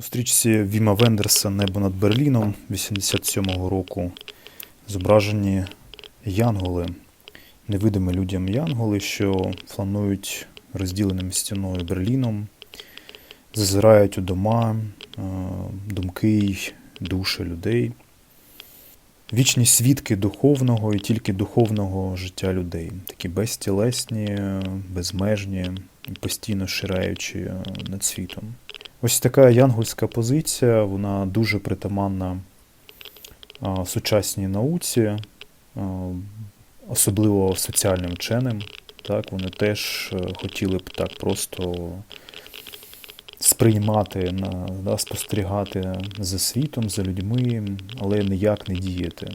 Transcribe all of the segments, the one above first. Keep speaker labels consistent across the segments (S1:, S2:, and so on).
S1: У стрічці Віма Вендерса Небо над Берліном 87-го року зображені янголи, невидимі людям янголи, що фланують розділеним стіною Берліном, зазирають у дома, е, думки й душі людей. Вічні свідки духовного і тільки духовного життя людей, такі безтілесні, безмежні, постійно шираючі е, над світом. Ось така янгольська позиція, вона дуже притаманна сучасній науці, особливо соціальним вченим. Так, вони теж е, хотіли б так просто сприймати, да, спостерігати за світом, за людьми, але ніяк не діяти.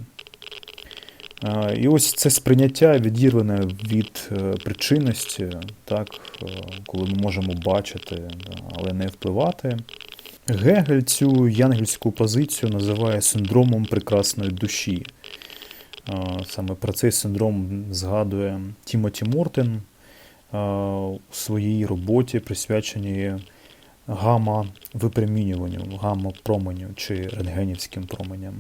S1: І ось це сприйняття відірване від е, причинності, так, е, коли ми можемо бачити, але не впливати. Гегель цю янгельську позицію називає синдромом прекрасної душі. Саме про цей синдром згадує Тімоті Мортен у своїй роботі, присвяченій гамма-випромінюванню, гамма-променю чи рентгенівським променям.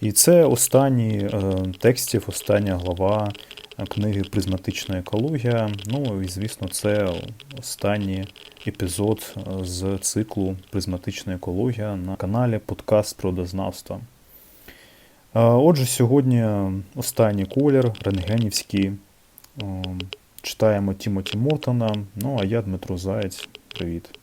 S1: І це останній е, текстів, остання глава е, книги Призматична екологія. Ну і звісно, це останній епізод е, з циклу Призматична екологія на каналі Подкаст про дознавство. Отже, сьогодні останній колір, рентгенівський. Читаємо Тімоті Мортона. Ну а я Дмитро Заєць. Привіт.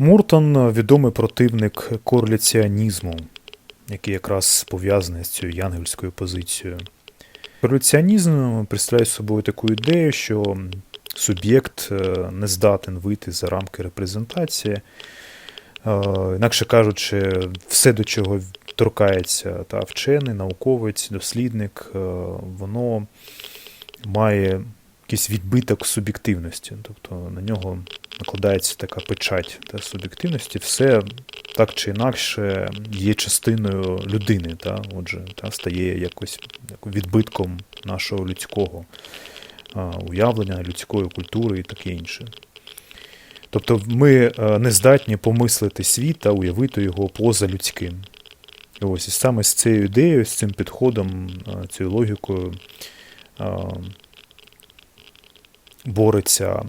S1: Муртон відомий противник кореляціонізму, який якраз пов'язаний з цією янгельською позицією. Кореляціонізм представляє собою таку ідею, що суб'єкт е, не здатен вийти за рамки репрезентації. Е, Інакше кажучи, все, до чого торкається та вчений, науковець, дослідник, е, воно має якийсь відбиток суб'єктивності, тобто на нього накладається така печать та суб'єктивності, все так чи інакше є частиною людини, та, отже, та, стає якось як відбитком нашого людського уявлення, людської культури і таке інше. Тобто ми е, не здатні помислити світ та уявити його поза людським. І ось і саме з цією ідеєю, з цим підходом, е, цією логікою е, бореться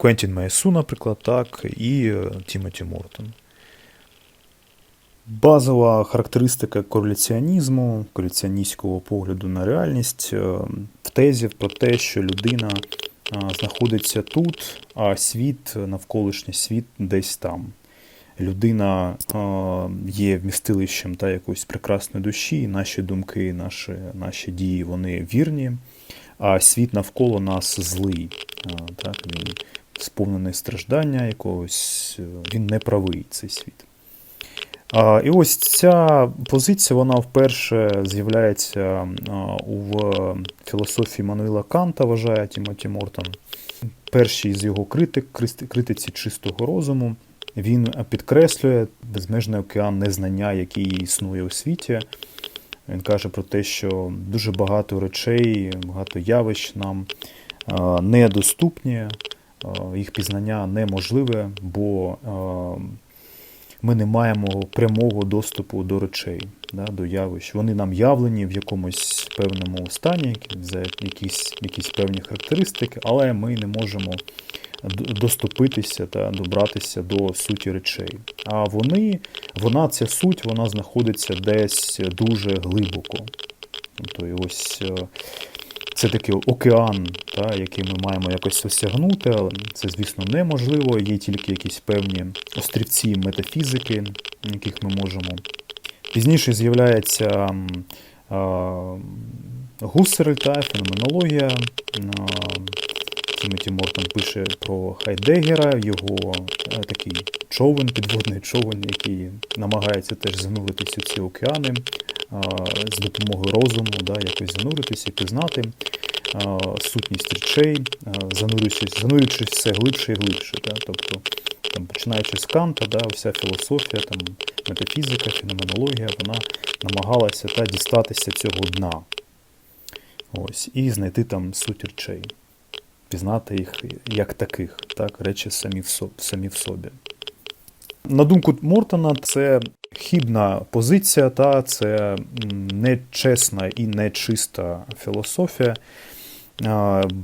S1: Квентін Майсу, наприклад, так, і е, Тімоті Мортон. Базова характеристика кореляціонізму, кореляціоністського погляду на реальність е, в тезі про те, що людина е, знаходиться тут, а світ, навколишній світ десь там. Людина є вмістилищем та якоїсь прекрасної душі, наші думки, наші, наші дії вони вірні, а світ навколо нас злий. Так, він сповнений страждання якогось, е, він не правий цей світ. А, І ось ця позиція, вона вперше з'являється у філософії Мануїла Канта, вважає Тімоті Мортон. Перший з його критик, критиці чистого розуму, він підкреслює безмежний океан незнання, який існує у світі. Він каже про те, що дуже багато речей, багато явищ нам недоступні, їх пізнання неможливе, бо ми не маємо прямого доступу до речей, да, до явищ. Вони нам явлені в якомусь певному стані, за якісь, якісь певні характеристики, але ми не можемо доступитися та добратися до суті речей. А вони, вона, ця суть, вона знаходиться десь дуже глибоко. Тобто, ось е, це такий океан, та, який ми маємо якось осягнути, але це, звісно, неможливо. Є тільки якісь певні острівці метафізики, яких ми можемо. Пізніше з'являється а, та феноменологія. Тімоті Мортон пише про Хайдегера, його е, такий човен, підводний човен, який намагається теж зануритися в ці океани з допомогою розуму, да, якось зануритися, і пізнати сутність речей, занурюючись, занурюючись все глибше і глибше. Да, тобто, там, починаючи з Канта, да, вся філософія, там, метафізика, феноменологія, вона намагалася та, дістатися цього дна. Ось, і знайти там суть речей. пізнати їх як таких, так, речі самі в, самі в собі. На думку Мортона, це хібна позиція, та це нечесна і нечиста філософія.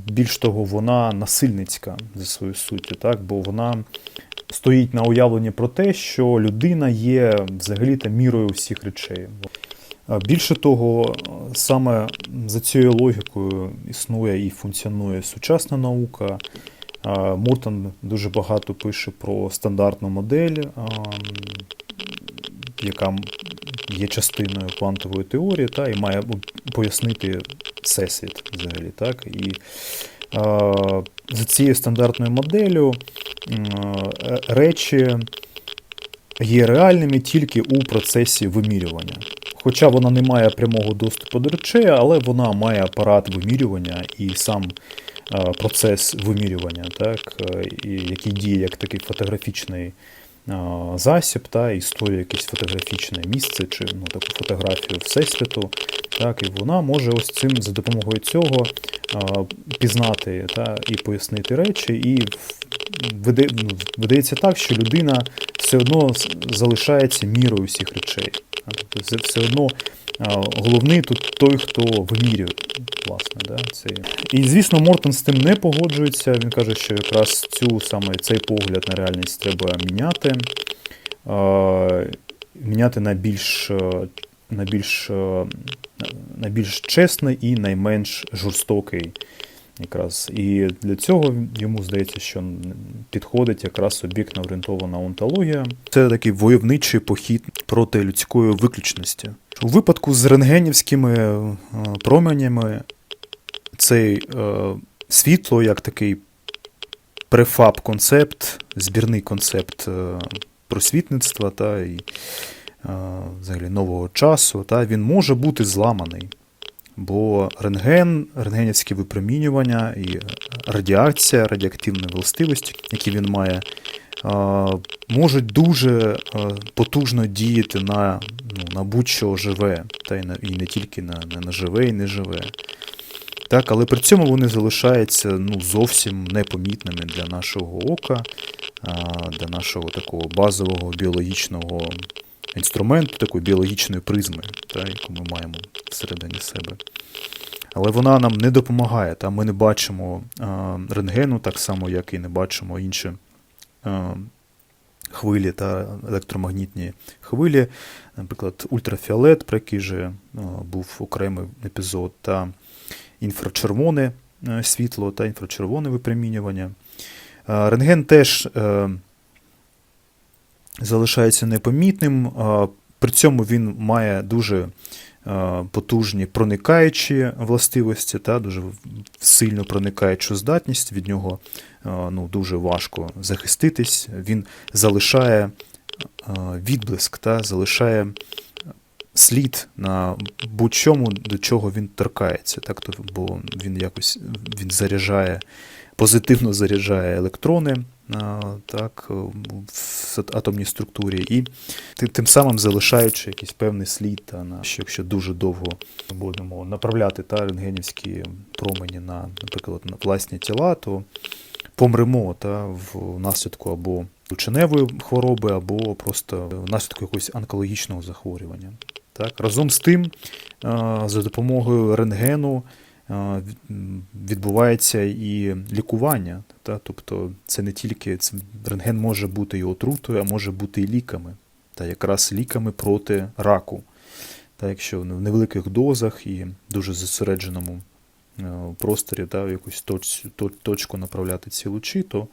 S1: Більш того, вона насильницька за свою суттю, так, бо вона стоїть на уявленні про те, що людина є взагалі-то мірою всіх речей. Більше того, саме за цією логікою існує і функціонує сучасна наука. А, Мортон дуже багато пише про стандартну модель, яка є частиною квантової теорії, та, і має пояснити всесвіт взагалі. Так? І за цією стандартною моделлю е, речі є реальними тільки у процесі вимірювання. Хоча вона не має прямого доступу до речей, але вона має апарат вимірювання і сам процес вимірювання, так, е, який діє як такий фотографічний засіб, та, існує якесь фотографічне місце чи ну, таку фотографію Всесвіту. Так, і вона може ось цим за допомогою цього пізнати та, і пояснити речі, і ну, видається так, що людина все одно залишається мірою всіх речей. Тобто все одно головний тут той, хто вимірює, власне. Да, це. І звісно, Мортон з тим не погоджується. Він каже, що якраз цю саме цей погляд на реальність треба міняти. Міняти на більш, на більш, на більш чесний і найменш жорстокий. Якраз. І для цього йому здається, що підходить якраз об'єктно орієнтована онтологія. Це такий войовничий похід проти людської виключності. У випадку з рентгенівськими е, променями цей е, світло як такий префаб-концепт, збірний концепт е, просвітництва та і взагалі нового часу, та він може бути зламаний. Бо рентген, рентгенівське випромінювання і радіація, радіоактивні властивості, які він має, можуть дуже потужно діяти на, ну, на будь-що живе, та й, на, і не тільки на, на, на живе і не живе. Так, але при цьому вони залишаються ну, зовсім непомітними для нашого ока, для нашого такого базового біологічного інструменту, такої біологічної призми, та, яку ми маємо всередині себе. Але вона нам не допомагає. Та ми не бачимо рентгену, так само, як і не бачимо інші хвилі та електромагнітні хвилі, наприклад, ультрафіолет, про який же був окремий епізод, та інфрачервоне е, світло та інфрачервоне випромінювання. Рентген теж е, залишається непомітним. При цьому він має дуже е, потужні проникаючі властивості, та дуже сильно проникаючу здатність. Від нього е, ну, дуже важко захиститись. Він залишає е, відблиск, та, залишає слід на будь-чому, до чого він торкається. Так, бо він якось він заряджає, позитивно заряджає електрони. Так, в атомній структурі, і ти- тим самим залишаючи якийсь певний слід, та, на, що якщо дуже довго будемо направляти та, рентгенівські промені на, наприклад, на власні тіла, то помремо та, в наслідку або ученевої хвороби, або просто внаслідку якогось онкологічного захворювання. Так? Разом з тим, за допомогою рентгену відбувається і лікування. Та? Тобто це не тільки рентген може бути і отрутою, а може бути і ліками. Та якраз ліками проти раку. Та якщо в невеликих дозах і дуже зосередженому е, просторі та, в якусь точ, то- точку направляти ці лучі, то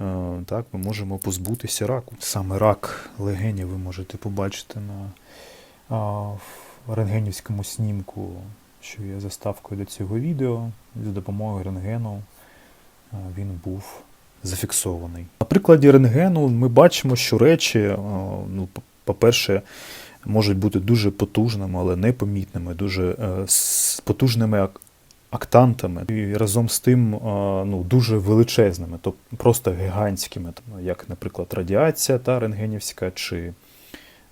S1: е, так, ми можемо позбутися раку. Саме рак легенів ви можете побачити на рентгенівському снімку, що є заставкою до цього відео. За допомогою рентгену він був зафіксований. На прикладі рентгену ми бачимо, що речі, ну, по- по-перше, можуть бути дуже потужними, але непомітними, дуже е, потужними актантами, і разом з тим е, ну, дуже величезними, тобто просто гігантськими, як, наприклад, радіація та рентгенівська чи е,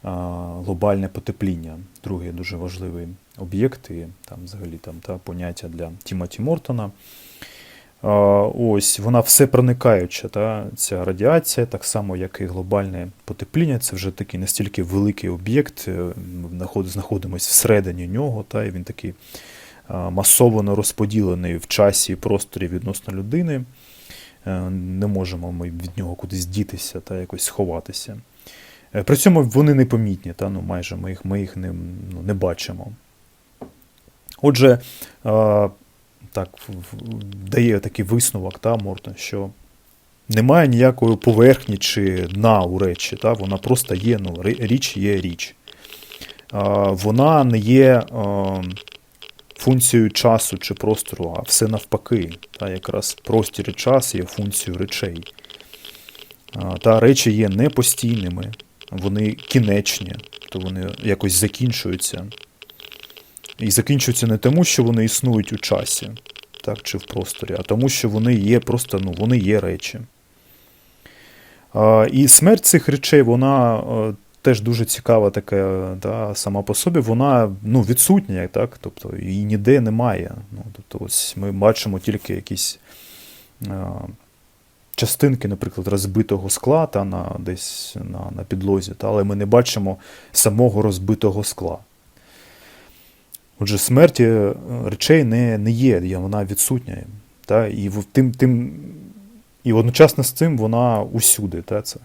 S1: глобальне потепління. Другий дуже важливий об'єкт і там взагалі там та поняття для Тімоті Мортона. Ось вона все проникаюча, та, ця радіація, так само, як і глобальне потепління. Це вже такий настільки великий об'єкт. е, Ми знаходимося всередині нього, та, і він такий масово розподілений в часі і просторі відносно людини. Е, Не можемо ми від нього кудись дітися та якось сховатися. Е, При цьому вони непомітні, та, ну, майже ми їх, ми їх не, ну, не бачимо. Отже, а, так, в- в- дає такий висновок та, Мортон, що немає ніякої поверхні чи дна у речі, та, вона просто є, ну, річ є річ. А, Вона не є а, функцією часу чи простору, а все навпаки. Та, якраз простір і час є функцією речей. Та речі є непостійними, вони кінечні, то вони якось закінчуються. І закінчуються не тому, що вони існують у часі, так, чи в просторі, а тому, що вони є просто, ну, вони є речі. А, і смерть цих речей, вона е, теж дуже цікава така да, сама по собі, вона ну, відсутня, так? тобто її ніде немає. Ну, тобто, ось ми бачимо тільки якісь е, частинки, наприклад, розбитого скла та, на, десь на, на підлозі, та, але ми не бачимо самого розбитого скла. Отже, смерть е, речей не, не є, вона відсутня. Та, і, тим, тим, і одночасно з цим вона усюди. Та, це,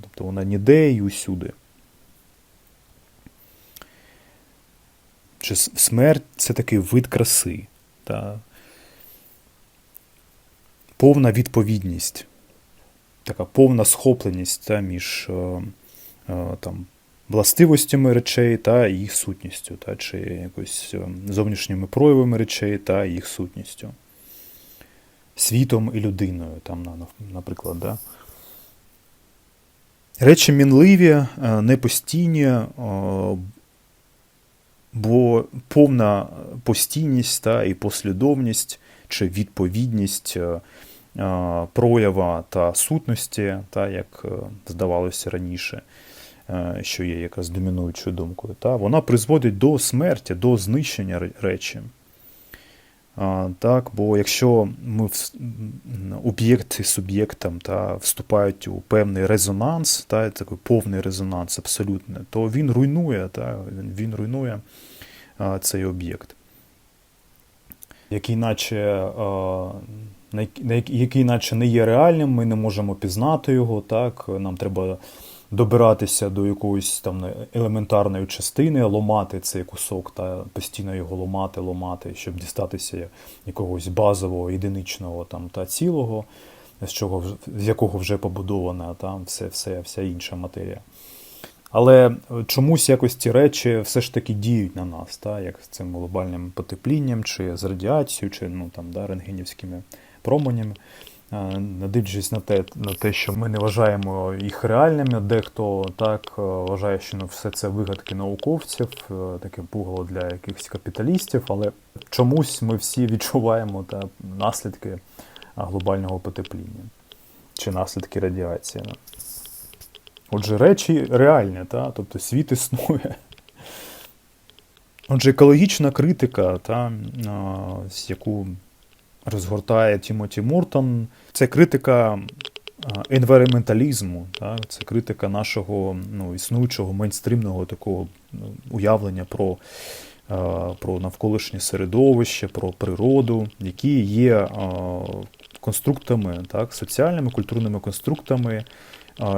S1: тобто вона ніде і усюди. Чи смерть це такий вид краси, та, повна відповідність, така повна схопленість та, між е, е, там, властивостями речей та їх сутністю, та, чи якось е, зовнішніми проявами речей та їх сутністю. Світом і людиною, там, на- на- наприклад. Да? Речі мінливі, непостійні, бо повна постійність та, і послідовність чи відповідність проява та сутності, та, як е, здавалося раніше, е, що є якраз домінуючою думкою, та, вона призводить до смерті, до знищення речі. Так, бо якщо ми об'єкт і суб'єкт там, та, вступають у певний резонанс, та, такий повний резонанс абсолютно, то він руйнує, та, він, руйнує цей об'єкт. Який наче, який наче не є реальним, ми не можемо пізнати його, так, нам треба добиратися до якоїсь там елементарної частини, ламати цей кусок та постійно його ламати, ламати, щоб дістатися якогось базового, єдиничного там та цілого, з чого з якого вже побудована там все, все, вся інша матерія. Але чомусь якось ці речі все ж таки діють на нас, та, як з цим глобальним потеплінням, чи з радіацією, чи ну, там, да, рентгенівськими променями. Е, Не дивлячись на те, на те, що ми не вважаємо їх реальними, дехто так е, вважає, що ну, все це вигадки науковців, е, таке пугало для якихось капіталістів, але чомусь ми всі відчуваємо та, наслідки глобального потепління чи наслідки радіації. Отже, речі реальні, та? тобто світ існує. Отже, екологічна критика, та, яку розгортає Тімоті Мортон, це критика а, енвайроменталізму, це критика нашого ну, існуючого мейнстрімного такого ну, уявлення про, про навколишнє середовище, про природу, які є конструктами, так? соціальними, культурними конструктами,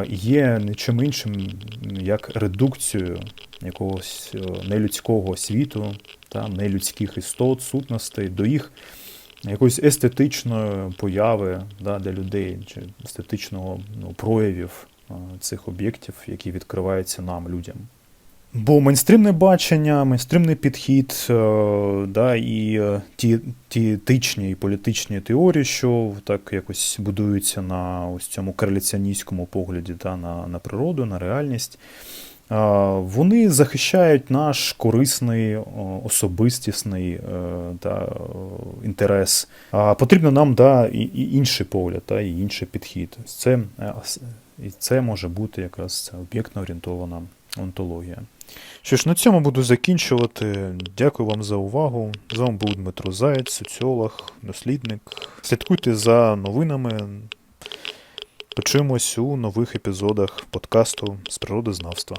S1: є нічим іншим, як редукцією якогось е, нелюдського світу, та, нелюдських істот, сутностей. До їх якоїсь естетичної появи да, для людей, чи естетичного ну, проявів цих об'єктів, які відкриваються нам, людям. Бо мейнстрімне бачення, мейнстрімний підхід, е, да, і е, ті, ті етичні і політичні теорії, що так якось будуються на ось цьому кореляціоністському погляді да, на, на природу, на реальність, вони захищають наш корисний, особистісний е, е, інтерес. А потрібно нам да, і, і інший погляд, да, і інший підхід. Це, е, і це може бути якраз об'єктно орієнтована онтологія. Що ж, на цьому буду закінчувати. Дякую вам за увагу. З вами був Дмитро Заєць, соціолог, дослідник. Слідкуйте за новинами. Почуємось у нових епізодах подкасту з природознавства.